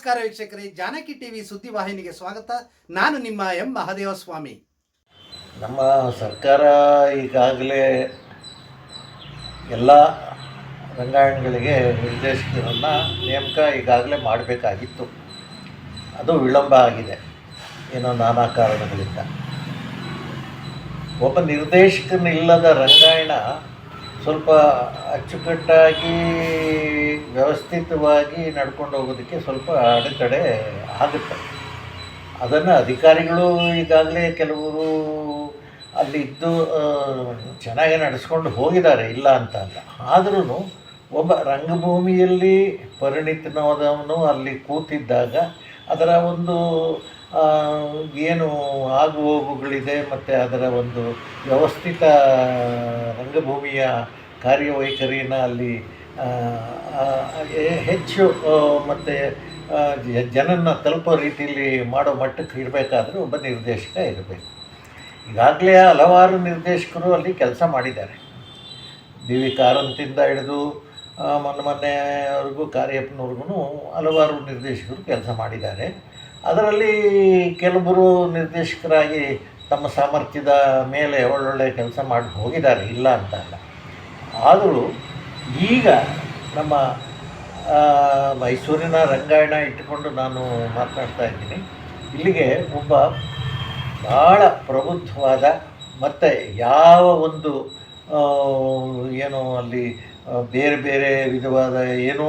ನಮಸ್ಕಾರ ವೀಕ್ಷಕರೇ, ಜಾನಕಿ ಟಿವಿ ಸುದ್ದಿವಾಹಿನಿಗೆ ಸ್ವಾಗತ. ನಾನು ನಿಮ್ಮ ಎಂ. ಮಹಾದೇವ ಸ್ವಾಮಿ ನಮ್ಮ ಸರ್ಕಾರ ಈಗಾಗಲೇ ಎಲ್ಲ ರಂಗಾಯಣಗಳಿಗೆ ನಿರ್ದೇಶಕರನ್ನ ನೇಮಕ ಈಗಾಗಲೇ ಮಾಡಬೇಕಾಗಿತ್ತು. ಅದು ವಿಳಂಬ ಆಗಿದೆ. ಏನೋ ನಾನಾ ಕಾರಣಗಳಿಂದ. ಒಬ್ಬ ನಿರ್ದೇಶಕನಿಲ್ಲದ ರಂಗಾಯಣ ಸ್ವಲ್ಪ ಅಚ್ಚುಕಟ್ಟಾಗಿ ವ್ಯವಸ್ಥಿತವಾಗಿ ನಡ್ಕೊಂಡು ಹೋಗೋದಕ್ಕೆ ಸ್ವಲ್ಪ ಅಡೆತಡೆ ಆಗುತ್ತೆ. ಅದನ್ನು ಅಧಿಕಾರಿಗಳು ಈಗಾಗಲೇ ಕೆಲವರು ಅಲ್ಲಿ ಆ, ಚೆನ್ನಾಗಿ ನಡೆಸ್ಕೊಂಡು ಹೋಗಿದ್ದಾರೆ ಇಲ್ಲ ಅಂತ ಅಲ್ಲ. ಆದ್ರೂ ಒಬ್ಬ ರಂಗಭೂಮಿಯಲ್ಲಿ ಪರಿಣಿತನಾದವನು ಅಲ್ಲಿ ಕೂತಿದ್ದಾಗ ಅದರ ಒಂದು ಏನು ಆಗು ಹೋಗುಗಳಿದೆ ಮತ್ತು ಅದರ ಒಂದು ವ್ಯವಸ್ಥಿತ ರಂಗಭೂಮಿಯ ಕಾರ್ಯವೈಖರಿನ ಅಲ್ಲಿ ಹೆಚ್ಚು ಮತ್ತು ಜನನ ತಲುಪೋ ರೀತಿಯಲ್ಲಿ ಮಾಡೋ ಮಟ್ಟಕ್ಕೆ ಇರಬೇಕಾದ್ರೆ ಒಬ್ಬ ನಿರ್ದೇಶಕ ಇರಬೇಕು. ಈಗಾಗಲೇ ಹಲವಾರು ನಿರ್ದೇಶಕರು ಅಲ್ಲಿ ಕೆಲಸ ಮಾಡಿದ್ದಾರೆ. ಡಿ ವಿ ಕಾರಂತಿಂದ ಹಿಡಿದು ಮೊನ್ನೆ ಮೊನ್ನೆವರೆಗೂ ಕಾರ್ಯಪ್ಪನವ್ರಿಗೂ ಹಲವಾರು ನಿರ್ದೇಶಕರು ಕೆಲಸ ಮಾಡಿದ್ದಾರೆ. ಅದರಲ್ಲಿ ಕೆಲವರು ನಿರ್ದೇಶಕರಾಗಿ ತಮ್ಮ ಸಾಮರ್ಥ್ಯದ ಮೇಲೆ ಒಳ್ಳೊಳ್ಳೆ ಕೆಲಸ ಮಾಡಿ ಹೋಗಿದ್ದಾರೆ, ಇಲ್ಲ ಅಂತ ಅಲ್ಲ. ಆದರೂ ಈಗ ನಮ್ಮ ಮೈಸೂರಿನ ರಂಗಾಯಣ ಇಟ್ಟುಕೊಂಡು ನಾನು ಮಾತನಾಡ್ತಾ ಇದ್ದೀನಿ. ಇಲ್ಲಿಗೆ ಒಬ್ಬ ಭಾಳ ಪ್ರಬುದ್ಧವಾದ ಮತ್ತು ಯಾವ ಒಂದು ಏನು ಅಲ್ಲಿ ಬೇರೆ ಬೇರೆ ವಿಧವಾದ ಏನೂ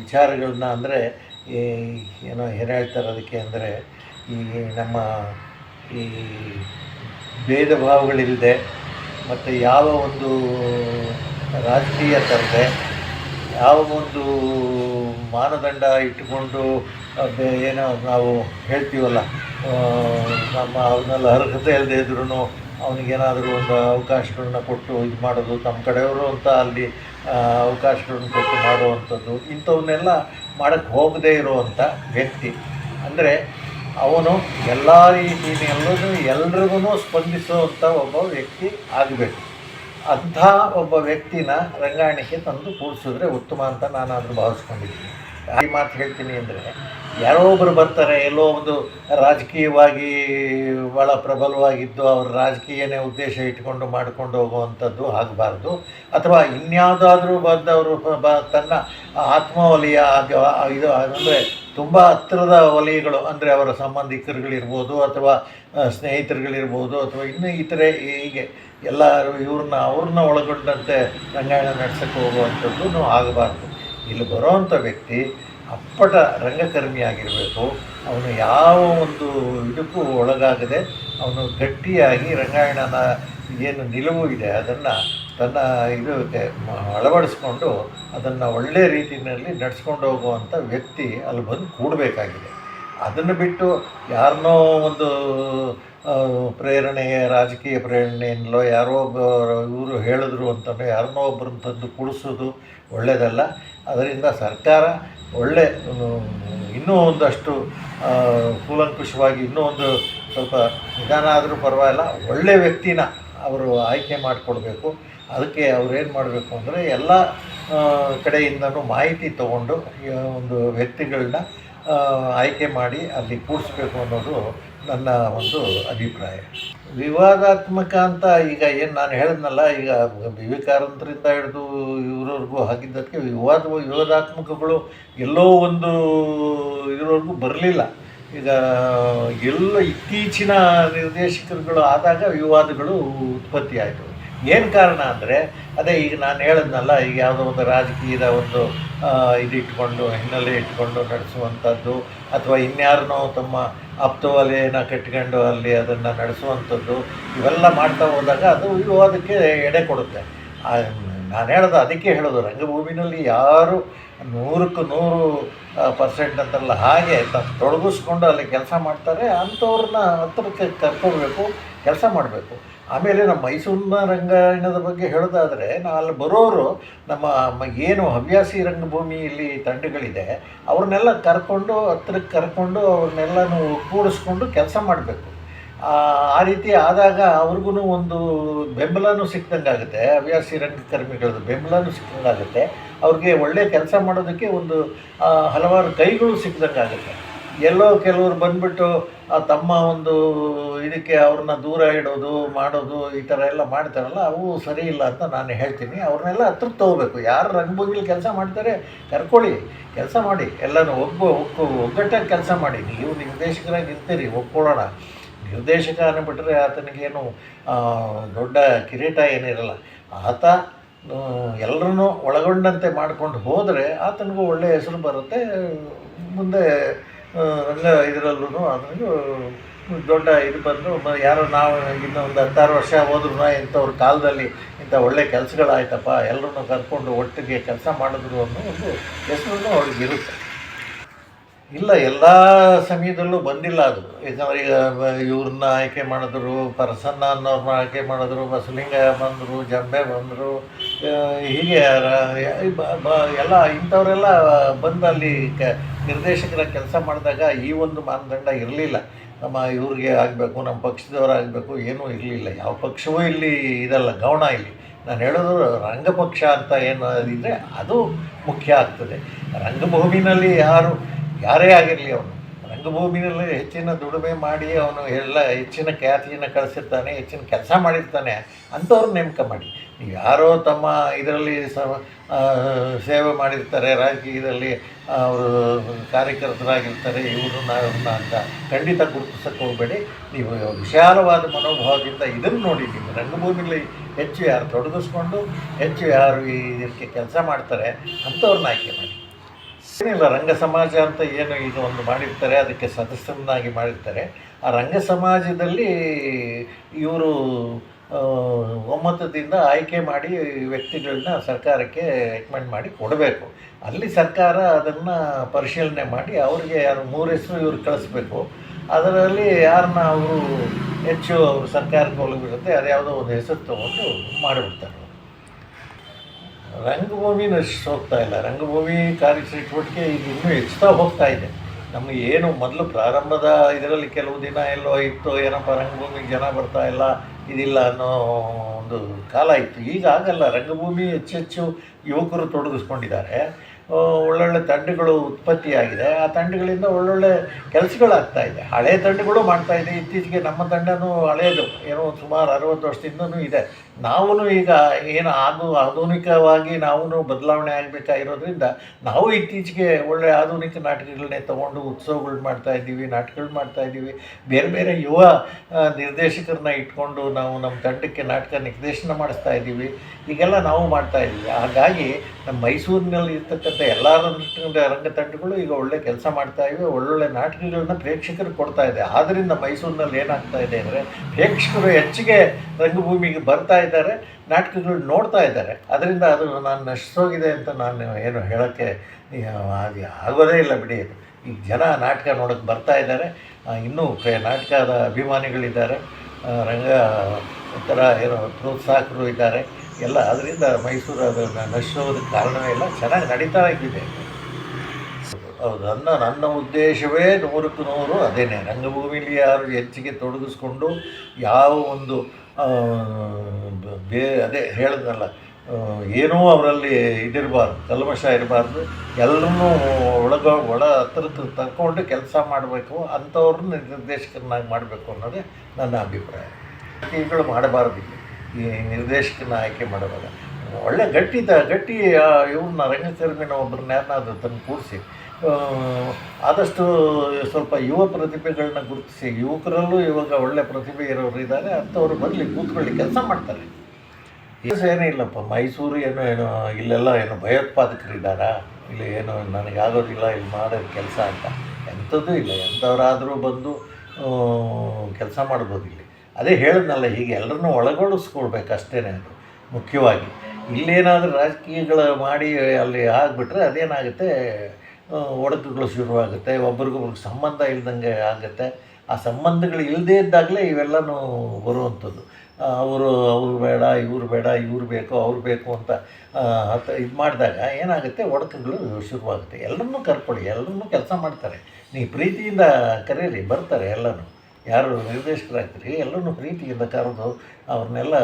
ವಿಚಾರಗಳನ್ನ ಅಂದರೆ ಏನೋ ಏನು ಹೇಳ್ತಾರೆ ಅದಕ್ಕೆ ಅಂದರೆ ಈ ನಮ್ಮ ಈ ಭೇದ ಭಾವಗಳಿಲ್ಲದೆ ಮತ್ತು ಯಾವ ಒಂದು ರಾಜಕೀಯ ತರದೆ ಯಾವ ಒಂದು ಮಾನದಂಡ ಇಟ್ಟುಕೊಂಡು ಏನೋ ನಾವು ಹೇಳ್ತೀವಲ್ಲ ನಮ್ಮ ಅವನ್ನೆಲ್ಲ ಅರ್ಹತೆ ಇಲ್ಲದೆ ಇದ್ರೂ ಅವನಿಗೇನಾದರೂ ಒಂದು ಅವಕಾಶಗಳನ್ನ ಕೊಟ್ಟು ಇದು ಮಾಡೋದು, ತಮ್ಮ ಕಡೆಯವರು ಅಂತ ಅಲ್ಲಿ ಅವಕಾಶಗಳನ್ನ ಕೊಟ್ಟು ಮಾಡುವಂಥದ್ದು ಇಂಥವನ್ನೆಲ್ಲ ಮಾಡೋಕ್ಕೆ ಹೋಗದೇ ಇರುವಂಥ ವ್ಯಕ್ತಿ. ಅಂದರೆ ಅವನು ಎಲ್ಲ ರೀತಿಯಲ್ಲೂ ಎಲ್ರಿಗೂ ಸ್ಪಂದಿಸುವಂಥ ಒಬ್ಬ ವ್ಯಕ್ತಿ ಆಗಬೇಕು. ಅಂಥ ಒಬ್ಬ ವ್ಯಕ್ತಿನ ರಂಗಾಯಣಕ್ಕೆ ತಂದು ಕೂಡಿಸಿದ್ರೆ ಉತ್ತಮ ಅಂತ ನಾನು ಅದನ್ನು ಭಾವಿಸ್ಕೊಂಡಿದ್ದೀನಿ. ಈ ಮಾತು ಹೇಳ್ತೀನಿ ಅಂದರೆ ಯಾರೋ ಒಬ್ಬರು ಬರ್ತಾರೆ, ಎಲ್ಲೋ ಒಂದು ರಾಜಕೀಯವಾಗಿ ಭಾಳ ಪ್ರಬಲವಾಗಿದ್ದು ಅವರು ರಾಜಕೀಯನೇ ಉದ್ದೇಶ ಇಟ್ಕೊಂಡು ಮಾಡ್ಕೊಂಡು ಹೋಗುವಂಥದ್ದು ಆಗಬಾರ್ದು. ಅಥವಾ ಇನ್ಯಾವುದಾದ್ರೂ ಬಂದವರು ಬ ತನ್ನ ಆತ್ಮವಲಯ ಇದು, ಅಂದರೆ ತುಂಬ ಹತ್ತಿರದ ವಲಯಗಳು, ಅಂದರೆ ಅವರ ಸಂಬಂಧಿಕರುಗಳಿರ್ಬೋದು ಅಥವಾ ಸ್ನೇಹಿತರುಗಳಿರ್ಬೋದು ಅಥವಾ ಇನ್ನೂ ಇತರೆ ಹೀಗೆ ಎಲ್ಲರೂ ಇವ್ರನ್ನ, ಅವ್ರನ್ನ ಒಳಗೊಂಡಂತೆ ರಂಗಾಯಣ ನಡೆಸಕ್ಕೆ ಹೋಗುವಂಥದ್ದು ಆಗಬಾರ್ದು. ಇಲ್ಲಿ ಬರೋವಂಥ ವ್ಯಕ್ತಿ ಅಪ್ಪಟ ರಂಗಕರ್ಮಿಯಾಗಿರಬೇಕು ಅವನು ಯಾವ ಒಂದು ಇದಕ್ಕೂ ಒಳಗಾಗದೆ ಅವನು ಗಟ್ಟಿಯಾಗಿ ರಂಗಾಯಣನ ಏನು ನಿಲುವು ಇದೆ ಅದನ್ನು ತನ್ನ ಇದು ಅಳವಡಿಸ್ಕೊಂಡು ಅದನ್ನು ಒಳ್ಳೆಯ ರೀತಿಯಲ್ಲಿ ನಡೆಸ್ಕೊಂಡು ಹೋಗುವಂಥ ವ್ಯಕ್ತಿ ಅಲ್ಲಿ ಬಂದು ಕೂಡಬೇಕಾಗಿದೆ. ಅದನ್ನು ಬಿಟ್ಟು ಯಾರನ್ನೋ ಒಂದು ಪ್ರೇರಣೆಯ, ರಾಜಕೀಯ ಪ್ರೇರಣೆಯಿಂದಲೋ ಯಾರೋ ಒಬ್ಬ ಇವರು ಹೇಳಿದ್ರು ಅಂತಲೋ ಯಾರನ್ನೋ ಒಬ್ಬರನ್ನ ತಂದು ಕುಡಿಸೋದು ಒಳ್ಳೆಯದಲ್ಲ ಅದರಿಂದ ಸರ್ಕಾರ ಒಳ್ಳೆ ಇನ್ನೂ ಒಂದಷ್ಟು ಕೂಲಂಕುಷವಾಗಿ ಇನ್ನೂ ಒಂದು ಸ್ವಲ್ಪ ನಿಧಾನ ಆದರೂ ಪರವಾಗಿಲ್ಲ, ಒಳ್ಳೆ ವ್ಯಕ್ತಿನ ಅವರು ಆಯ್ಕೆ ಮಾಡಿಕೊಡ್ಬೇಕು. ಅದಕ್ಕೆ ಅವ್ರು ಏನು ಮಾಡಬೇಕು ಅಂದರೆ ಎಲ್ಲ ಕಡೆಯಿಂದನೂ ಮಾಹಿತಿ ತಗೊಂಡು ಒಂದು ವ್ಯಕ್ತಿಗಳನ್ನ ಆಯ್ಕೆ ಮಾಡಿ ಅಲ್ಲಿ ಕೂಡಿಸ್ಬೇಕು ಅನ್ನೋದು ನನ್ನ ಒಂದು ಅಭಿಪ್ರಾಯ. ವಿವಾದಾತ್ಮಕ ಅಂತ ಈಗ ಏನು ನಾನು ಹೇಳಿದ್ನಲ್ಲ, ಈಗ ವಿವೇಕಾನಂದರಿಂದ ಹಿಡಿದು ಇವರವರೆಗೂ ಆಗಿದ್ದಕ್ಕೆ ವಿವಾದ, ವಿವಾದಾತ್ಮಕಗಳು ಎಲ್ಲೋ ಒಂದು ಇರೋವರೆಗೂ ಬರಲಿಲ್ಲ. ಈಗ ಎಲ್ಲ ಇತ್ತೀಚಿನ ನಿರ್ದೇಶಕರುಗಳು ಆದಾಗ ವಿವಾದಗಳು ಉತ್ಪತ್ತಿ ಆಯಿತು ಏನು ಕಾರಣ ಅಂದರೆ, ಅದೇ ಈಗ ನಾನು ಹೇಳಿದ್ನಲ್ಲ, ಈಗ ಯಾವುದೋ ಒಂದು ರಾಜಕೀಯದ ಒಂದು ಇದು ಇಟ್ಕೊಂಡು ಹಿನ್ನೆಲೆ ಇಟ್ಕೊಂಡು ನಡೆಸುವಂಥದ್ದು, ಅಥವಾ ಇನ್ಯಾರನ್ನೋ ತಮ್ಮ ಆಪ್ತವಲೆಯನ್ನು ಕಟ್ಕೊಂಡು ಅಲ್ಲಿ ಅದನ್ನು ನಡೆಸುವಂಥದ್ದು, ಇವೆಲ್ಲ ಮಾಡ್ತಾ ಹೋದಾಗ ಅದು ವಿವಾದಕ್ಕೆ ಎಡೆ ಕೊಡುತ್ತೆ. ನಾನು ಹೇಳೋದು ಅದಕ್ಕೆ ಹೇಳೋದು, ರಂಗಭೂಮಿನಲ್ಲಿ ಯಾರು ನೂರಕ್ಕೆ ನೂರು ಪರ್ಸೆಂಟ್ ಅಂತಲ್ಲ ಹಾಗೆ ತಮ್ಮ ತೊಡಗಿಸ್ಕೊಂಡು ಅಲ್ಲಿ ಕೆಲಸ ಮಾಡ್ತಾರೆ, ಅಂಥವ್ರನ್ನ ಹತ್ರಕ್ಕೆ ಕರ್ಕೊಳ್ಬೇಕು, ಕೆಲಸ ಮಾಡಬೇಕು. ಆಮೇಲೆ ನಮ್ಮ ಮೈಸೂರಿನ ರಂಗಾಯಣದ ಬಗ್ಗೆ ಹೇಳೋದಾದರೆ, ನಾ ಅಲ್ಲಿ ಬರೋರು ನಮ್ಮ ಏನು ಹವ್ಯಾಸಿ ರಂಗಭೂಮಿಯಲ್ಲಿ ತಂಡಗಳಿದೆ, ಅವ್ರನ್ನೆಲ್ಲ ಕರ್ಕೊಂಡು, ಹತ್ರಕ್ಕೆ ಕರ್ಕೊಂಡು ಅವ್ರನ್ನೆಲ್ಲನೂ ಕೂಡಿಸ್ಕೊಂಡು ಕೆಲಸ ಮಾಡಬೇಕು. ಆ ರೀತಿ ಆದಾಗ ಅವ್ರಿಗೂ ಒಂದು ಬೆಂಬಲನೂ ಸಿಕ್ದಂಗೆ ಆಗುತ್ತೆ. ಹವ್ಯಾಸಿ ರಂಗಕರ್ಮಿಗಳದ್ದು ಬೆಂಬಲನೂ ಸಿಕ್ದಂಗೆ ಆಗುತ್ತೆ. ಅವ್ರಿಗೆ ಒಳ್ಳೆಯ ಕೆಲಸ ಮಾಡೋದಕ್ಕೆ ಒಂದು ಹಲವಾರು ಕೈಗಳು ಸಿಕ್ದಂಗೆ ಆಗುತ್ತೆ. ಎಲ್ಲೋ ಕೆಲವರು ಬಂದ್ಬಿಟ್ಟು ತಮ್ಮ ಒಂದು ಇದಕ್ಕೆ ಅವ್ರನ್ನ ದೂರ ಇಡೋದು, ಮಾಡೋದು, ಈ ಥರ ಎಲ್ಲ ಮಾಡ್ತಾರಲ್ಲ, ಅವು ಸರಿ ಇಲ್ಲ ಅಂತ ನಾನು ಹೇಳ್ತೀನಿ. ಅವ್ರನ್ನೆಲ್ಲ ಹತ್ರ ತೊಗೋಬೇಕು. ಯಾರು ರಂಗಭೂಮಿಲಿ ಕೆಲಸ ಮಾಡ್ತಾರೆ, ಕರ್ಕೊಳ್ಳಿ. ಕೆಲಸ ಮಾಡಿ. ಎಲ್ಲನೂ ಒಬ್ಬ ಒಗ್ಗಟ್ಟಾಗಿ ಕೆಲಸ ಮಾಡಿ. ನೀವು ನಿರ್ದೇಶಕರಾಗಿ ಇರ್ತೀರಿ ಒಪ್ಕೊಳ್ಳೋಣ. ನಿರ್ದೇಶಕ ಅನ್ನಬಿಟ್ರೆ ಆತನಿಗೇನು ದೊಡ್ಡ ಕಿರೀಟ ಏನಿರಲ್ಲ. ಆತ ಎಲ್ಲರನ್ನೂ ಒಳಗೊಂಡಂತೆ ಮಾಡ್ಕೊಂಡು ಹೋದರೆ ಆತನಿಗೂ ಒಳ್ಳೆಯ ಹೆಸರು ಬರುತ್ತೆ. ಮುಂದೆ ರಂಗ ಇದರಲ್ಲೂ ಆತನಿಗೂ ದೊಡ್ಡ ಇದು ಬಂದು ಯಾರೋ ನಾವು ಇನ್ನೂ ಒಂದು ಹತ್ತಾರು ವರ್ಷ ಹೋದ್ರೂ ಇಂಥವ್ರ ಕಾಲದಲ್ಲಿ ಇಂಥ ಒಳ್ಳೆ ಕೆಲಸಗಳಾಯ್ತಪ್ಪ, ಎಲ್ಲರನ್ನೂ ಕರ್ಕೊಂಡು ಒಟ್ಟಿಗೆ ಕೆಲಸ ಮಾಡಿದ್ರು ಅನ್ನೋ ಒಂದು ಹೆಸರು ಅವ್ರಿಗೆ ಇರುತ್ತೆ. ಇಲ್ಲ, ಎಲ್ಲ ಸಮಯದಲ್ಲೂ ಬಂದಿಲ್ಲ ಅದು. ಜನ ಈಗ ಇವ್ರನ್ನ ಆಯ್ಕೆ ಮಾಡಿದ್ರು, ಪರಸನ್ನ ಅನ್ನೋರನ್ನ ಆಯ್ಕೆ ಮಾಡಿದ್ರು, ಬಸಲಿಂಗ ಬಂದರು, ಜಂಬೆ ಬಂದರು ಹೀಗೆ ಎಲ್ಲ, ಇಂಥವರೆಲ್ಲ ಬಂದು ಅಲ್ಲಿ ಕ, ನಿರ್ದೇಶಕರ ಕೆಲಸ ಮಾಡಿದಾಗ ಈ ಒಂದು ಮಾನದಂಡ ಇರಲಿಲ್ಲ. ನಮ್ಮ ಇವ್ರಿಗೆ ಆಗಬೇಕು, ನಮ್ಮ ಪಕ್ಷದವ್ರು ಆಗಬೇಕು, ಏನೂ ಇರಲಿಲ್ಲ. ಯಾವ ಪಕ್ಷವೂ ಇಲ್ಲಿ ಇದಲ್ಲ, ಗೌಣ ಇಲ್ಲಿ. ನಾನು ಹೇಳೋದು ರಂಗಪಕ್ಷ ಅಂತ ಏನು ಅದಿದ್ರೆ ಅದು ಮುಖ್ಯ ಆಗ್ತದೆ. ರಂಗಭೂಮಿನಲ್ಲಿ ಯಾರು ಯಾರೇ ಆಗಿರಲಿ ಅವನು. ರಂಗಭೂಮಿನಲ್ಲಿ ಹೆಚ್ಚಿನ ದುಡಿಮೆ ಮಾಡಿ ಅವನು ಎಲ್ಲ ಹೆಚ್ಚಿನ ಖ್ಯಾತಿಯನ್ನು ಕಳಿಸಿರ್ತಾನೆ, ಹೆಚ್ಚಿನ ಕೆಲಸ ಮಾಡಿರ್ತಾನೆ ಅಂಥವ್ರು ನೇಮಕ ಮಾಡಿ. ನೀವು ಯಾರೋ ತಮ್ಮ ಇದರಲ್ಲಿ ಸ ಸೇವೆ ಮಾಡಿರ್ತಾರೆ, ರಾಜಕೀಯದಲ್ಲಿ ಅವರು ಕಾರ್ಯಕರ್ತರಾಗಿರ್ತಾರೆ, ಇವರು ಇವ್ರನ್ನ ಅಂತ ಖಂಡಿತ ಗುರುತಿಸಕ್ಕೆ ಹೋಗಬೇಡಿ. ನೀವು ವಿಶಾಲವಾದ ಮನೋಭಾವದಿಂದ ಇದನ್ನು ನೋಡಿ ನೀವು ರಂಗಭೂಮಿಲಿ ಹೆಚ್ಚು ಯಾರು ತೊಡಗಿಸ್ಕೊಂಡು, ಹೆಚ್ಚು ಯಾರು ಇದಕ್ಕೆ ಕೆಲಸ ಮಾಡ್ತಾರೆ ಅಂಥವ್ರನ್ನ ಆಯ್ಕೆ ಮಾಡಿ. ಏನಿಲ್ಲ, ರಂಗ ಸಮಾಜ ಅಂತ ಏನು ಈಗ ಒಂದು ಮಾಡಿರ್ತಾರೆ, ಅದಕ್ಕೆ ಸದಸ್ಯರನ್ನಾಗಿ ಮಾಡಿರ್ತಾರೆ. ಆ ರಂಗ ಸಮಾಜದಲ್ಲಿ ಇವರು ಒಮ್ಮತದಿಂದ ಆಯ್ಕೆ ಮಾಡಿ ವ್ಯಕ್ತಿಗಳನ್ನ ಸರ್ಕಾರಕ್ಕೆ ರೆಕಮೆಂಡ್ ಮಾಡಿ ಕೊಡಬೇಕು. ಅಲ್ಲಿ ಸರ್ಕಾರ ಅದನ್ನು ಪರಿಶೀಲನೆ ಮಾಡಿ ಅವ್ರಿಗೆ ಯಾರು, ಮೂರು ಹೆಸರು ಇವ್ರು ಕಳಿಸ್ಬೇಕು. ಅದರಲ್ಲಿ ಯಾರನ್ನ ಅವರು ಹೆಚ್ಚು ಅವರು ಸರ್ಕಾರಕ್ಕೆ ಒಳಗಿರುತ್ತೆ ಅದ್ಯಾವುದೋ ಒಂದು ಹೆಸರು ತೊಗೊಂಡು ಮಾಡಿಬಿಡ್ತಾರೆ. ರಂಗಭೂಮಿ ನಶಿಸಿ ಹೋಗ್ತಾ ಇಲ್ಲ. ರಂಗಭೂಮಿ ಕಾರ್ಯಚಟುವಟಿಕೆ ಈಗ ಇನ್ನೂ ಹೆಚ್ಚುತ್ತಾ ಹೋಗ್ತಾ ಇದೆ. ನಮಗೆ ಏನು ಮೊದಲು ಪ್ರಾರಂಭದ ಇದರಲ್ಲಿ ಕೆಲವು ದಿನ ಎಲ್ಲೋ ಇತ್ತು, ಏನಪ್ಪ ರಂಗಭೂಮಿಗೆ ಜನ ಬರ್ತಾ ಇಲ್ಲ, ಇದಿಲ್ಲ ಅನ್ನೋ ಒಂದು ಕಾಲ ಇತ್ತು. ಈಗ ಆಗಲ್ಲ ರಂಗಭೂಮಿ ಹೆಚ್ಚೆಚ್ಚು ಯುವಕರು ತೊಡಗಿಸ್ಕೊಂಡಿದ್ದಾರೆ. ಒಳ್ಳೊಳ್ಳೆ ತಂಡಗಳು ಉತ್ಪತ್ತಿಯಾಗಿದೆ. ಆ ತಂಡಗಳಿಂದ ಒಳ್ಳೊಳ್ಳೆ ಕೆಲಸಗಳಾಗ್ತಾ ಇದೆ. ಹಳೆ ತಂಡಗಳು ಮಾಡ್ತಾ ಇದೆ. ಇತ್ತೀಚೆಗೆ ನಮ್ಮ ತಂಡನೂ ಹಳೆಯದು ಏನೋ ಸುಮಾರು ಅರವತ್ತು ವರ್ಷದಿಂದನೂ ಇದೆ. ನಾವು ಈಗ ಏನು ಆಧು ಆಧುನಿಕವಾಗಿ ನಾವು ಬದಲಾವಣೆ ಆಗಬೇಕಾಗಿರೋದ್ರಿಂದ ನಾವು ಇತ್ತೀಚೆಗೆ ಒಳ್ಳೆ ಆಧುನಿಕ ನಾಟಕಗಳನ್ನೇ ತೊಗೊಂಡು ಉತ್ಸವಗಳು ಮಾಡ್ತಾ ಇದ್ದೀವಿ, ನಾಟಕಗಳು ಮಾಡ್ತಾ ಇದ್ದೀವಿ. ಬೇರೆ ಬೇರೆ ಯುವ ನಿರ್ದೇಶಕರನ್ನ ಇಟ್ಕೊಂಡು ನಾವು ನಮ್ಮ ತಂಡಕ್ಕೆ ನಾಟಕ ನಿರ್ದೇಶನ ಮಾಡಿಸ್ತಾ ಇದ್ದೀವಿ. ಈಗೆಲ್ಲ ನಾವು ಮಾಡ್ತಾ ಇದ್ದೀವಿ. ಹಾಗಾಗಿ ನಮ್ಮ ಮೈಸೂರಿನಲ್ಲಿ ಇರ್ತಕ್ಕಂಥ ಎಲ್ಲ ರಂಗ ತಂಡಗಳು ಈಗ ಒಳ್ಳೆ ಕೆಲಸ ಮಾಡ್ತಾ ಇವೆ. ಒಳ್ಳೊಳ್ಳೆ ನಾಟಕಗಳನ್ನ ಪ್ರೇಕ್ಷಕರು ಕೊಡ್ತಾ ಇದೆ. ಆದ್ದರಿಂದ ಮೈಸೂರಿನಲ್ಲಿ ಏನಾಗ್ತಾ ಇದೆ ಅಂದರೆ ಪ್ರೇಕ್ಷಕರು ಹೆಚ್ಚಿಗೆ ರಂಗಭೂಮಿಗೆ ಬರ್ತಾ ಇದ್ದಾರೆ, ನಾಟಕಗಳು ನೋಡ್ತಾ ಇದ್ದಾರೆ. ಅದರಿಂದ ಅದು ನಾನು ನಶಿಸೋಗಿದೆ ಅಂತ ನಾನು ಏನು ಹೇಳೋಕ್ಕೆ ಅದು ಆಗೋದೇ ಇಲ್ಲ ಬಿಡಿ ಈಗ ಜನ ನಾಟಕ ನೋಡೋಕ್ಕೆ ಬರ್ತಾ ಇದ್ದಾರೆ. ಇನ್ನೂ ನಾಟಕದ ಅಭಿಮಾನಿಗಳಿದ್ದಾರೆ. ರಂಗ, ಒಂಥರ ಏನೋ ಪ್ರೋತ್ಸಾಹಕರು ಇದ್ದಾರೆ. ಎಲ್ಲ ಅದರಿಂದ ಮೈಸೂರು ಅದು ನ- ನಶಿಸೋದಕ್ಕೆ ಕಾರಣವೇ ಇಲ್ಲ. ಚೆನ್ನಾಗಿ ನಡೀತಾ ಇದ್ದಿದೆ ಹೌದು, ನನ್ನ ನನ್ನ ಉದ್ದೇಶವೇ ನೂರಕ್ಕೆ ನೂರು. ಅದೇನೆ ರಂಗಭೂಮಿಲಿ ಯಾರು ಹೆಚ್ಚಿಗೆ ತೊಡಗಿಸ್ಕೊಂಡು ಯಾವ ಒಂದು ಬ- ಅದೇ ಹೇಳಿದ್ನಲ್ಲ ಏನೂ ಅವರಲ್ಲಿ ಇದಿರಬಾರ್ದು, ಕಲ್ಮಶ ಇರಬಾರ್ದು ಎಲ್ಲರನ್ನೂ ಒಳಗ, ಒಳ ಹತ್ರದ ತಗೊಂಡು ಕೆಲಸ ಮಾಡಬೇಕು ಅಂಥವ್ರನ್ನ ನಿರ್ದೇಶಕರನ್ನಾಗಿ ಮಾಡಬೇಕು ಅನ್ನೋದೇ ನನ್ನ ಅಭಿಪ್ರಾಯ. ಈಗಳು ಮಾಡಬಾರ್ದು ಈ ನಿರ್ದೇಶಕನ ಆಯ್ಕೆ ಮಾಡುವಾಗ. ಒಳ್ಳೆ ಗಟ್ಟಿ ತ, ಗಟ್ಟಿ ಇವ್ರನ್ನ ರಂಗಕರ್ಮಿನ ಒಬ್ಬರನ್ನ ಯಾರನ್ನಾದ್ರೂ ತಂದು ಕೂಡಿಸಿ ಆದಷ್ಟು ಸ್ವಲ್ಪ ಯುವ ಪ್ರತಿಭೆಗಳನ್ನ ಗುರುತಿಸಿ, ಯುವಕರಲ್ಲೂ ಇವಾಗ ಒಳ್ಳೆ ಪ್ರತಿಭೆ ಇರೋರು ಇದ್ದಾರೆ ಅಂಥವ್ರು ಬರಲಿ, ಕೂತ್ಕೊಳ್ಳಿ, ಕೆಲಸ ಮಾಡ್ತಾರೆ. ಏನೂ ಇಲ್ಲಪ್ಪ. ಮೈಸೂರು ಏನೋ ಏನೋ, ಇಲ್ಲೆಲ್ಲ ಏನೋ ಭಯೋತ್ಪಾದಕರಿದ್ದಾರಾ? ಇಲ್ಲಿ ಏನೋ, ನನಗೆ ಆಗೋದಿಲ್ಲ, ಇಲ್ಲಿ ಮಾಡೋದು ಕೆಲಸ ಅಂತ. ಎಂಥದ್ದು ಇಲ್ಲ. ಎಂಥವರಾದರೂ ಬಂದು ಕೆಲಸ ಮಾಡ್ಬೋದು ಇಲ್ಲಿ. ಅದೇ ಹೇಳಿದ್ನಲ್ಲ, ಹೀಗೆ ಎಲ್ಲರನ್ನೂ ಒಳಗೊಳಿಸ್ಕೊಳ್ಬೇಕು ಅಷ್ಟೇ ಅದು, ಮುಖ್ಯವಾಗಿ. ಇಲ್ಲೇನಾದರೂ ರಾಜಕೀಯಗಳು ಮಾಡಿ ಅಲ್ಲಿ ಆಗಿಬಿಟ್ರೆ ಅದೇನಾಗುತ್ತೆ? ಒಡಕುಗಳು ಶುರುವಾಗುತ್ತೆ, ಒಬ್ರಿಗೊಬ್ರಿಗೆ ಸಂಬಂಧ ಇಲ್ದಂಗೆ ಆಗುತ್ತೆ. ಆ ಸಂಬಂಧಗಳು ಇಲ್ಲದೇ ಇದ್ದಾಗಲೇ ಇವೆಲ್ಲನೂ ಬರುವಂಥದ್ದು. ಅವರು, ಅವ್ರು ಬೇಡ, ಇವ್ರು ಬೇಡ, ಇವ್ರು ಬೇಕು, ಅವ್ರು ಬೇಕು ಅಂತ ಇದು ಮಾಡಿದಾಗ ಏನಾಗುತ್ತೆ? ಒಡಕುಗಳು ಶುರುವಾಗುತ್ತೆ. ಎಲ್ಲರನ್ನೂ ಕರ್ಕೊಳ್ಳಿ, ಎಲ್ಲರನ್ನೂ ಕೆಲಸ ಮಾಡ್ತಾರೆ. ನೀವು ಪ್ರೀತಿಯಿಂದ ಕರೀರಿ, ಬರ್ತಾರೆ ಎಲ್ಲನೂ. ಯಾರು ನಿರ್ದೇಶಕರಾಗ್ತೀರಿ ಎಲ್ಲರೂ ಪ್ರೀತಿಯಿಂದ ಕರೆದು ಅವ್ರನ್ನೆಲ್ಲ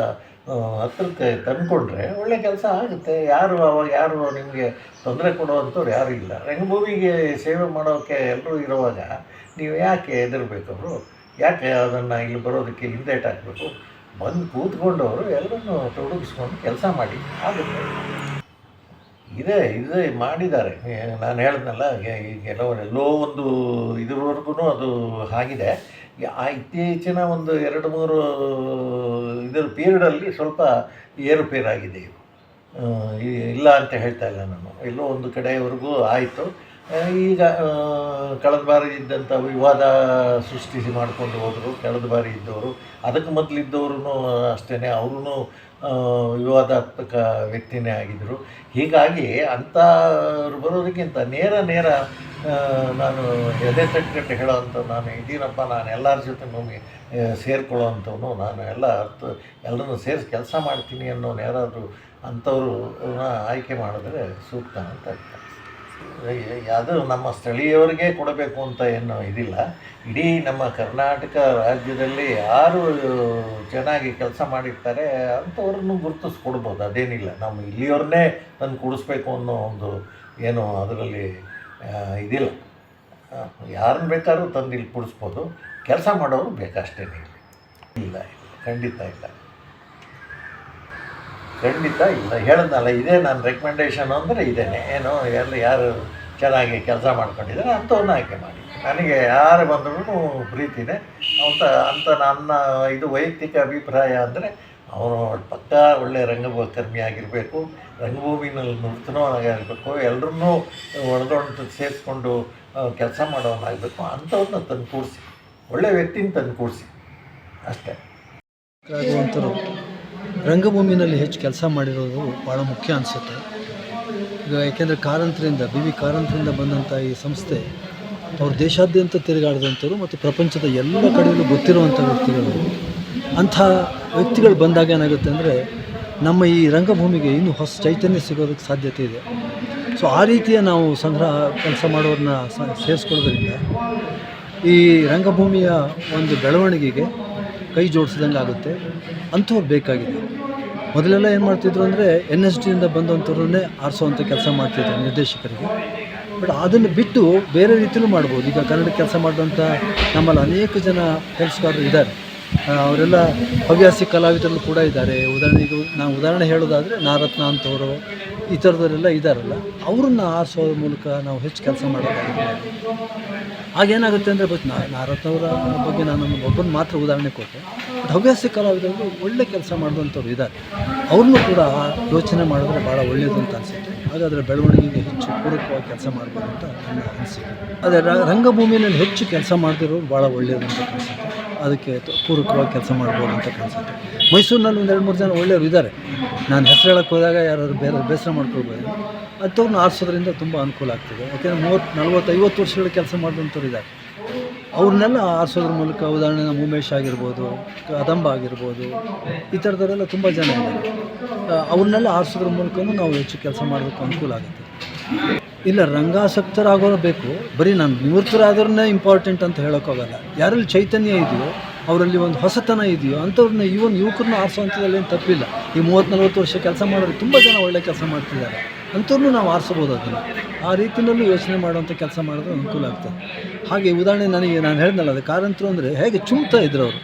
ಹತ್ತಿರಕ್ಕೆ ತಂದುಕೊಂಡ್ರೆ ಒಳ್ಳೆ ಕೆಲಸ ಆಗುತ್ತೆ. ಯಾರು ಅವಾಗ, ಯಾರು ನಿಮಗೆ ತೊಂದರೆ ಕೊಡುವಂಥವ್ರು ಯಾರೂ ಇಲ್ಲ. ರಂಗಭೂಮಿಗೆ ಸೇವೆ ಮಾಡೋಕ್ಕೆ ಎಲ್ಲರೂ ಇರುವಾಗ ನೀವು ಯಾಕೆ ಹೆದರ್ಬೇಕವರು ಯಾಕೆ ಅದನ್ನು ಇಲ್ಲಿ ಬರೋದಕ್ಕೆ ಹಿಂದೇಟ್ ಹಾಕಬೇಕು? ಬಂದು ಕೂತ್ಕೊಂಡವರು ಎಲ್ಲರನ್ನು ತೊಡಗಿಸ್ಕೊಂಡು ಕೆಲಸ ಮಾಡಿ, ಆಗುತ್ತೆ. ಇದೆ, ಇದೇ ಮಾಡಿದ್ದಾರೆ. ನಾನು ಹೇಳಿದ್ನಲ್ಲ ಕೆಲವರು ಎಲ್ಲೋ ಒಂದು ಇದ್ರವರೆಗೂ ಅದು ಆಗಿದೆ. ಆ ಇತ್ತೀಚಿನ ಒಂದು ಎರಡು ಮೂರು ಇದರ ಪೀರಿಯಡಲ್ಲಿ ಸ್ವಲ್ಪ ಏರುಪೇರಾಗಿದೆ. ಇದು ಇಲ್ಲ ಅಂತ ಹೇಳ್ತಾ ಇಲ್ಲ ನಾನು. ಎಲ್ಲೋ ಒಂದು ಕಡೆಯವರೆಗೂ ಆಯಿತು. ಈಗ ಕಳೆದ ಬಾರಿ ಇದ್ದಂಥ ವಿವಾದ ಸೃಷ್ಟಿಸಿ ಮಾಡಿಕೊಂಡು ಹೋದರು, ಕಳೆದ ಬಾರಿ ಇದ್ದವರು. ಅದಕ್ಕೆ ಮೊದಲಿದ್ದವ್ರೂ ಅಷ್ಟೇ ಅವರು ವಿವಾದಾತ್ಮಕ ವ್ಯಕ್ತಿನೇ ಆಗಿದ್ದರು ಹೀಗಾಗಿ ಅಂಥವ್ರು ಬರೋದಕ್ಕಿಂತ ನೇರ ನೇರ ನಾನು ಎದೆ ತಟ್ಟುಗಟ್ಟೆ ಹೇಳೋವಂಥ ನಾನು ಇದ್ದೀನಪ್ಪ, ನಾನು ಎಲ್ಲರ ಜೊತೆ ನಮಗೆ ಸೇರ್ಕೊಳ್ಳೋವಂಥವನು ನಾನು ಎಲ್ಲ ಅರ್ಥ, ಎಲ್ಲರನ್ನು ಸೇರಿಸಿ ಕೆಲಸ ಮಾಡ್ತೀನಿ ಅನ್ನೋನು ಯಾರಾದರೂ ಅಂಥವ್ರು ಆಯ್ಕೆ ಮಾಡಿದ್ರೆ ಸೂಕ್ತ ಅಂತ ಅದು ನಮ್ಮ ಸ್ಥಳೀಯವರಿಗೆ ಕೊಡಬೇಕು ಅಂತ ಏನು ಇದಿಲ್ಲ. ಇಡೀ ನಮ್ಮ ಕರ್ನಾಟಕ ರಾಜ್ಯದಲ್ಲಿ ಯಾರು ಚೆನ್ನಾಗಿ ಕೆಲಸ ಮಾಡಿರ್ತಾರೆ ಅಂಥವ್ರನ್ನು ಗುರುತಿಸ್ಕೊಡ್ಬೋದು, ಅದೇನಿಲ್ಲ. ನಾವು ಇಲ್ಲಿಯವ್ರನ್ನೇ ತಂದು ಕೊಡಿಸ್ಬೇಕು ಅನ್ನೋ ಒಂದು ಏನು ಅದರಲ್ಲಿ ಇದಿಲ್ಲ. ಯಾರನ್ನು ಬೇಕಾದ್ರೂ ತಂದು ಇಲ್ಲಿ ಕೊಡಿಸ್ಬೋದು. ಕೆಲಸ ಮಾಡೋರು ಬೇಕಷ್ಟೇ ಇಲ್ಲ ಇಲ್ಲ. ಖಂಡಿತ ಇಲ್ಲ. ಖಂಡಿತ ಇಲ್ಲ. ಹೇಳಿದ್ನಲ್ಲ, ಇದೇ ನನ್ನ ರೆಕಮೆಂಡೇಶನ್ ಅಂದರೆ ಇದೇನೆ. ಏನು ಎಲ್ಲ ಯಾರು ಚೆನ್ನಾಗಿ ಕೆಲಸ ಮಾಡ್ಕೊಂಡಿದ್ದಾರೆ ಅಂಥವ್ರನ್ನ ಆಯ್ಕೆ ಮಾಡಿ. ನನಗೆ ಯಾರು ಬಂದ್ರೂ ಪ್ರೀತಿನೇ. ಅಂತ ಅಂತ ನನ್ನ ಇದು ವೈಯಕ್ತಿಕ ಅಭಿಪ್ರಾಯ ಅಂದರೆ, ಅವನು ಪಕ್ಕ ಒಳ್ಳೆ ರಂಗಕರ್ಮಿ ಆಗಿರಬೇಕು, ರಂಗಭೂಮಿನಲ್ಲಿ ನೃತ್ಯನೂ ಆಗಿರಬೇಕು ಎಲ್ಲರನ್ನೂ ಒಳಗೊಂಡು ಸೇರಿಸ್ಕೊಂಡು ಕೆಲಸ ಮಾಡೋನಾಗಬೇಕು ಅಂಥವ್ರನ್ನ ತಂದು ಕೂಡಿಸಿ ಒಳ್ಳೆ ವ್ಯಕ್ತಿನ ತಂದು ಕೂಡಿಸಿ ಅಷ್ಟೇ ರಂಗಭೂಮಿನಲ್ಲಿ ಹೆಚ್ಚು ಕೆಲಸ ಮಾಡಿರೋದು ಭಾಳ ಮುಖ್ಯ ಅನಿಸುತ್ತೆ. ಈಗ ಯಾಕೆಂದರೆ ಕಾರಂತರಿಂದ ಬಿ ವಿ ಕಾರಂತರಿಂದ ಬಂದಂಥ ಈ ಸಂಸ್ಥೆ, ಅವ್ರು ದೇಶಾದ್ಯಂತ ತಿರುಗಾಡಿದಂಥವ್ರು ಮತ್ತು ಪ್ರಪಂಚದ ಎಲ್ಲ ಕಡೆಯಲ್ಲೂ ಗೊತ್ತಿರುವಂಥ ವ್ಯಕ್ತಿಗಳು. ಅಂಥ ವ್ಯಕ್ತಿಗಳು ಬಂದಾಗ ಏನಾಗುತ್ತೆ ಅಂದರೆ, ನಮ್ಮ ಈ ರಂಗಭೂಮಿಗೆ ಇನ್ನೂ ಹೊಸ ಚೈತನ್ಯ ಸಿಗೋದಕ್ಕೆ ಸಾಧ್ಯತೆ ಇದೆ. ಸೊ ಆ ರೀತಿಯ ನಾವು ಸಂಗ್ರಹ ಕೆಲಸ ಮಾಡೋರನ್ನ ಸೇರಿಸ್ಕೊಳ್ಳೋದ್ರಿಂದ ಈ ರಂಗಭೂಮಿಯ ಒಂದು ಬೆಳವಣಿಗೆಗೆ ಕೈ ಜೋಡಿಸಿದಂಗೆ ಆಗುತ್ತೆ ಅಂಥವ್ರು ಬೇಕಾಗಿದೆ. ಮೊದಲೆಲ್ಲ ಏನು ಮಾಡ್ತಿದ್ರು ಅಂದರೆ ಎನ್ ಎಸ್ ಡಿಯಿಂದ ಬಂದಂಥವ್ರನ್ನೇ ಆರಿಸುವಂಥ ಕೆಲಸ ಮಾಡ್ತಿದ್ರು ನಿರ್ದೇಶಕರಿಗೆ. ಬಟ್ ಅದನ್ನು ಬಿಟ್ಟು ಬೇರೆ ರೀತಿಯಲ್ಲೂ ಮಾಡ್ಬೋದು. ಈಗ ಕನ್ನಡ ಕೆಲಸ ಮಾಡಿದಂಥ ನಮ್ಮಲ್ಲಿ ಅನೇಕ ಜನ ಕೆಲಸಗಾರರು ಇದ್ದಾರೆ. ಅವರೆಲ್ಲ ಹವ್ಯಾಸಿ ಕಲಾವಿದರು ಕೂಡ ಇದ್ದಾರೆ. ಉದಾಹರಣೆಗೆ ನಾವು ಉದಾಹರಣೆ ಹೇಳೋದಾದರೆ ನಾರತ್ನ ಅಂತವರು ಈ ಥರದವರೆಲ್ಲ ಇದ್ದಾರಲ್ಲ, ಅವ್ರನ್ನ ಆರಿಸೋ ಮೂಲಕ ನಾವು ಹೆಚ್ಚು ಕೆಲಸ ಮಾಡೋದಾಗುತ್ತೆ ಆಗೇನಾಗುತ್ತೆ ಅಂದರೆ, ಬಟ್ ನಾ ನಾರತ್ನವರ ಬಗ್ಗೆ ನಾನು ಒಬ್ಬನ ಮಾತ್ರ ಉದಾಹರಣೆ ಕೊಟ್ಟೆ. ಬಟ್ ಹವ್ಯಾಸಿ ಒಳ್ಳೆ ಕೆಲಸ ಮಾಡಿದಂಥವ್ರು ಇದ್ದಾರೆ. ಅವ್ರನ್ನೂ ಕೂಡ ಯೋಚನೆ ಮಾಡಿದ್ರೆ ಭಾಳ ಒಳ್ಳೆಯದು ಅಂತ ಅನಿಸುತ್ತೆ. ಹಾಗಾದರೆ ಬೆಳವಣಿಗೆಗೆ ಹೆಚ್ಚು ಪೂರಕವಾಗಿ ಕೆಲಸ ಮಾಡ್ಬೋದು ಅಂತ ನನ್ನ ಅನಿಸಿಕೆ. ಅದೇ ರಂಗಭೂಮಿಯಲ್ಲಿ ಹೆಚ್ಚು ಕೆಲಸ ಮಾಡ್ತಿರೋರು ಭಾಳ ಒಳ್ಳೆಯದು ಅಂತ ಅನಿಸುತ್ತೆ. ಅದಕ್ಕೆ ಪೂರಕವಾಗಿ ಕೆಲಸ ಮಾಡ್ಬೋದು ಅಂತ ಕಾಣಿಸುತ್ತೆ ಮೈಸೂರಿನಲ್ಲಿ ಒಂದು ಎರಡು ಮೂರು ಜನ ಒಳ್ಳೆಯವರು ಇದ್ದಾರೆ. ನಾನು ಹೆಸರು ಹೇಳಕ್ಕೆ ಹೋದಾಗ ಯಾರಾದರೂ ಬೇರೆ ಬೇಸರ ಮಾಡ್ಕೊಳ್ಬೋದು. ಅಂಥವ್ರನ್ನ ಆರಿಸೋದ್ರಿಂದ ತುಂಬ ಅನುಕೂಲ ಆಗ್ತದೆ. ಯಾಕೆಂದರೆ ಮೂವತ್ತು ನಲ್ವತ್ತು ಐವತ್ತು ವರ್ಷಗಳ ಕೆಲಸ ಮಾಡಿದಂಥವ್ರು ಇದ್ದಾರೆ. ಅವ್ರನ್ನೆಲ್ಲ ಆರಿಸೋದ್ರ ಮೂಲಕ ಉದಾಹರಣೆ ನಮ್ಮ ಉಮೇಶ್ ಆಗಿರ್ಬೋದು, ಕದಂಬ ಆಗಿರ್ಬೋದು, ಈ ಥರದವರೆಲ್ಲ ತುಂಬ ಜನ ಇದ್ದಾರೆ. ಅವ್ರನ್ನೆಲ್ಲ ಆರಿಸೋದ್ರ ಮೂಲಕವೂ ನಾವು ಹೆಚ್ಚು ಕೆಲಸ ಮಾಡೋದಕ್ಕೆ ಅನುಕೂಲ ಆಗುತ್ತೆ. ಇಲ್ಲ, ರಂಗಾಸಕ್ತರಾಗೋರು ಬೇಕು. ಬರೀ ನಾನು ನಿವೃತ್ತರಾದ್ರನ್ನೇ ಇಂಪಾರ್ಟೆಂಟ್ ಅಂತ ಹೇಳೋಕ್ಕಾಗಲ್ಲ. ಯಾರಲ್ಲಿ ಚೈತನ್ಯ ಇದೆಯೋ ಅವರಲ್ಲಿ ಒಂದು ಹೊಸತನ ಇದೆಯೋ ಅಂಥವ್ರನ್ನ ಇವನ್ ಯುವಕರನ್ನ ಆರಿಸುವಂಥದ್ದಲ್ಲಿ ಏನು ತಪ್ಪಿಲ್ಲ. ಈ ಮೂವತ್ತು ನಲ್ವತ್ತು ವರ್ಷ ಕೆಲಸ ಮಾಡೋರು ತುಂಬ ಜನ ಒಳ್ಳೆ ಕೆಲಸ ಮಾಡ್ತಿದ್ದಾರೆ. ಅಂಥವ್ರನ್ನೂ ನಾವು ಆರಿಸ್ಬೋದು ಅದನ್ನು. ಆ ರೀತಿಯಲ್ಲೂ ಯೋಚನೆ ಮಾಡುವಂಥ ಕೆಲಸ ಮಾಡಿದ್ರೆ ಅನುಕೂಲ ಆಗ್ತದೆ. ಹಾಗೆ ಉದಾಹರಣೆ ನನಗೆ ನಾನು ಹೇಳ್ದಲ್ಲ, ಅದು ಕಾರಂತರು ಅಂದರೆ ಹೇಗೆ ಚುಮ್ತಾ ಇದ್ರು ಅವರು.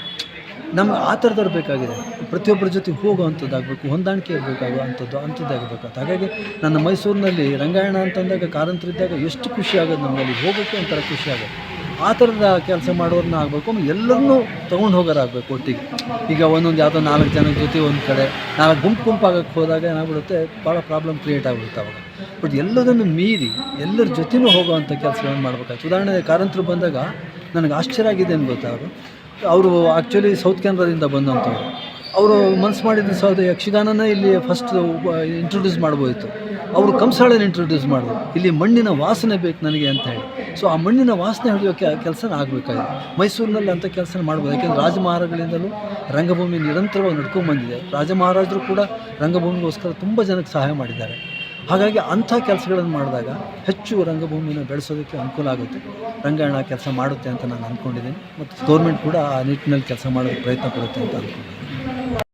ನಮ್ಗೆ ಆ ಥರದವ್ರು ಬೇಕಾಗಿದೆ. ಪ್ರತಿಯೊಬ್ಬರ ಜೊತೆ ಹೋಗುವಂಥದ್ದಾಗಬೇಕು, ಹೊಂದಾಣಿಕೆ ಇರಬೇಕಾಗುವಂಥದ್ದು ಅಂಥದ್ದಾಗಬೇಕು ಅಂತ. ಹಾಗಾಗಿ ನನ್ನ ಮೈಸೂರಿನಲ್ಲಿ ರಂಗಾಯಣ ಅಂತಂದಾಗ ಕಾರಂತರಿದ್ದಾಗ ಎಷ್ಟು ಖುಷಿ ಆಗೋದು ನಮಗೆ ಹೋಗೋಕ್ಕೆ ಒಂಥರ ಖುಷಿ ಆಗೋದು ಆ ಥರದ ಕೆಲಸ ಮಾಡೋರನ್ನ ಆಗಬೇಕು ಎಲ್ಲರನ್ನೂ ತೊಗೊಂಡು ಹೋಗೋರಾಗಬೇಕು ಒಟ್ಟಿಗೆ. ಈಗ ಒಂದೊಂದು ಯಾವುದೋ ನಾಲ್ಕು ಜನ ಜೊತೆ ಒಂದು ಕಡೆ, ನಾಲ್ಕು ಗುಂಪು ಗುಂಪಾಗಕ್ಕೆ ಹೋದಾಗ ಏನಾಗ್ಬಿಡುತ್ತೆ ಭಾಳ ಪ್ರಾಬ್ಲಮ್ ಕ್ರಿಯೇಟ್ ಆಗಿಬಿಡುತ್ತೆ ಅವಾಗ. ಬಟ್ ಎಲ್ಲದನ್ನು ಮೀರಿ, ಎಲ್ಲರ ಜೊತೆನೂ ಹೋಗೋವಂಥ ಕೆಲಸಗಳನ್ನು ಮಾಡಬೇಕಾಯ್ತು. ಉದಾಹರಣೆಗೆ ಕಾರಂತರು ಬಂದಾಗ ನನಗೆ ಆಶ್ಚರ್ಯ ಆಗಿದೆ ಅಂತ ಗೊತ್ತಾ ಅವರು? ಅವರು ಆ್ಯಕ್ಚುಲಿ ಸೌತ್ ಕೆನರಾದಿಂದ ಬಂದಂಥವ್ರು ಅವರು ಮನಸ್ಸು ಮಾಡಿದ ಸೌದ ಯಕ್ಷಗಾನನೇ ಇಲ್ಲಿ ಫಸ್ಟ್ ಇಂಟ್ರೊಡ್ಯೂಸ್ ಮಾಡ್ಬೋಯಿತು ಅವರು ಕಂಸಾಳನ ಇಂಟ್ರೊಡ್ಯೂಸ್ ಮಾಡಿದ್ರು. ಇಲ್ಲಿ ಮಣ್ಣಿನ ವಾಸನೆ ಬೇಕು ನನಗೆ ಅಂತ ಹೇಳಿ. ಸೊ ಆ ಮಣ್ಣಿನ ವಾಸನೆ ಹಿಡಿಯೋಕ್ಕೆ ಕೆಲಸ ಆಗಬೇಕಾಗಿದೆ. ಮೈಸೂರಿನಲ್ಲಿ ಅಂಥ ಕೆಲಸ ಮಾಡ್ಬೋದು. ಯಾಕೆಂದರೆ ರಾಜಮಹಾರಗಳಿಂದಲೂ ರಂಗಭೂಮಿ ನಿರಂತರವಾಗಿ ನಡ್ಕೊಂಡ್ಬಂದಿದೆ ರಾಜ ಮಹಾರಾಜರು ಕೂಡ ರಂಗಭೂಮಿಗೋಸ್ಕರ ತುಂಬ ಜನಕ್ಕೆ ಸಹಾಯ ಮಾಡಿದ್ದಾರೆ. ಹಾಗಾಗಿ ಅಂಥ ಕೆಲಸಗಳನ್ನು ಮಾಡಿದಾಗ ಹೆಚ್ಚು ರಂಗಭೂಮಿನ ಬೆಳೆಸೋದಕ್ಕೆ ಅನುಕೂಲ ಆಗುತ್ತೆ. ರಂಗಾಯಣ ಕೆಲಸ ಮಾಡುತ್ತೆ ಅಂತ ನಾನು ಅಂದ್ಕೊಂಡಿದ್ದೀನಿ ಮತ್ತು ಗೌರ್ಮೆಂಟ್ ಕೂಡ ಆ ನಿಟ್ಟಿನಲ್ಲಿ ಕೆಲಸ ಮಾಡೋದಕ್ಕೆ ಪ್ರಯತ್ನ ಪಡುತ್ತೆ ಅಂತ ಅಂದ್ಕೊಂಡಿದ್ದೀನಿ